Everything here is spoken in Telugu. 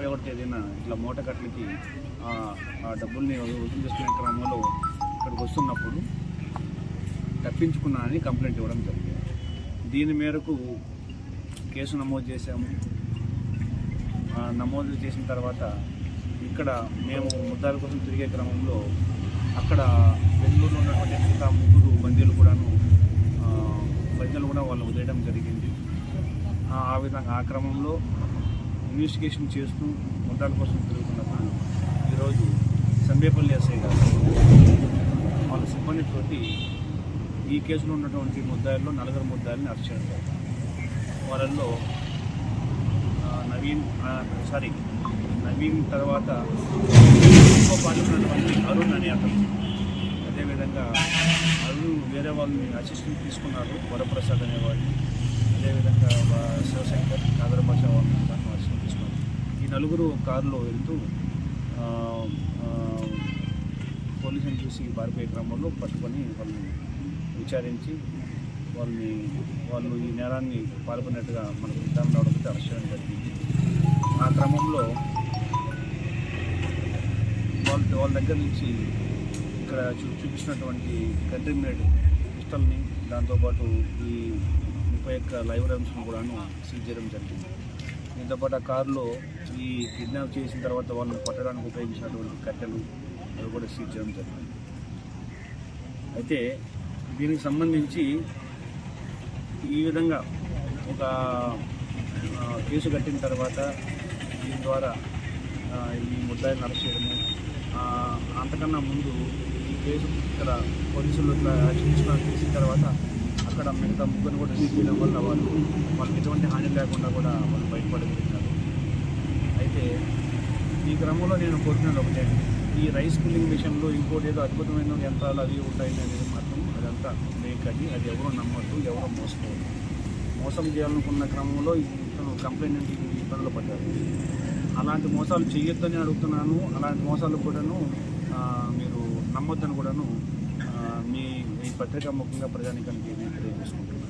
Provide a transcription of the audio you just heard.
ముప్పై ఒకటి తేదీన ఇట్లా మూటకట్లకి ఆ ఆ డబ్బుల్ని వసూలు చేసుకునే క్రమంలో ఇక్కడికి వస్తున్నప్పుడు తప్పించుకున్నానని కంప్లైంట్ ఇవ్వడం జరిగింది. దీని మేరకు కేసు నమోదు చేశాము. నమోదు చేసిన తర్వాత ఇక్కడ మేము ముద్దాల కోసం తిరిగే క్రమంలో అక్కడ బెంగళూరులో ఉన్నటువంటి మిగతా ముగ్గురు బందీలు కూడాను బందీలు కూడా వాళ్ళు వదిలేయడం జరిగింది. ఆ విధంగా ఆ క్రమంలో ఇన్వెస్టిగేషన్ చేస్తూ ముద్దాల కోసం తిరుగుతున్నప్పుడు ఈరోజు సంబేపల్లి ఎస్ఐ గారు వాళ్ళ సిబ్బందితోటి ఈ కేసులో ఉన్నటువంటి ముద్దాయిల్లో నలుగురు ముద్దాయిల్ని అరెస్ట్ చేయడం వాళ్ళల్లో నవీన్ సారీ నవీన్ తర్వాత ఇంకో పాల్గొన్నటువంటి అరుణ్ అనే అతను. అదేవిధంగా అరుణ్ వేరే వాళ్ళని అసిస్టెంట్ తీసుకున్నారు వరప్రసాద్ అనేవాడిని. అదేవిధంగా శివశంకర్ నాగర భాష వాళ్ళని అసిస్టెంట్ తీసుకున్నారు ఈ నలుగురు కారులో వెళ్తూ ఆ, పోలీసుని చూసి పారిపోయే క్రమంలో పట్టుకొని వాళ్ళని విచారించి వాళ్ళని వాళ్ళు ఈ నేరాన్ని పాల్గొన్నట్టుగా మనకు విధానం రావడంతో అరెస్ట్ చేయడం జరిగింది ఆ క్రమంలో వాళ్ళ వాళ్ళ దగ్గర నుంచి ఇక్కడ చూ చూపించినటువంటి కంటెమినేట్ పిస్టల్ని దాంతోపాటు ఈ ముప్పై యొక్క లైవ్ రమ్స్ను కూడాను సీజ్ చేయడం జరిగింది. దీంతోపాటు ఆ కారులో ఈ కిడ్నాప్ చేసిన తర్వాత వాళ్ళని పట్టడానికి ఉపయోగించినటువంటి కట్టెలు అవి కూడా సీజ్ చేయడం జరిగింది. అయితే దీనికి సంబంధించి ఈ విధంగా ఒక కేసు కట్టిన తర్వాత దీని ద్వారా ఈ ముద్దాయిని అరెస్ట్ చేయడము అంతకన్నా ముందు ఈ కేసు ఇక్కడ పోలీసులు ఇట్లా యాక్షన్ తీసుకొని తీసిన తర్వాత అక్కడ మిగతా ముగ్గురు కూడా సీజ్ చేయడం వల్ల వాళ్ళు వాళ్ళకి ఎటువంటి హాని లేకుండా కూడా వాళ్ళు బయటపడగలిగినారు అయితే ఈ క్రమంలో నేను కోరుకున్నది ఒకటే ఈ రైస్ మిల్లింగ్ విషయంలో ఇంకోటి ఏదో అద్భుతమైన యంత్రాలు అవి ఉంటాయి అనేది మాత్రం అదంతా ఫేక్ అది. అది ఎవరు నమ్మద్దు ఎవరు మోసపోవద్దు. మోసం చేయాలనుకున్న క్రమంలో ఇతను కంప్లైంట్ ఇబ్బందులు పడ్డారు. అలాంటి మోసాలు చేయొద్దని అడుగుతున్నాను. అలాంటి మోసాలు కూడాను మీరు నమ్మొద్దని కూడాను మీ ఈ పత్రిక ముఖ్యంగా ప్రజానికానికి తెలియజేసుకుంటున్నాను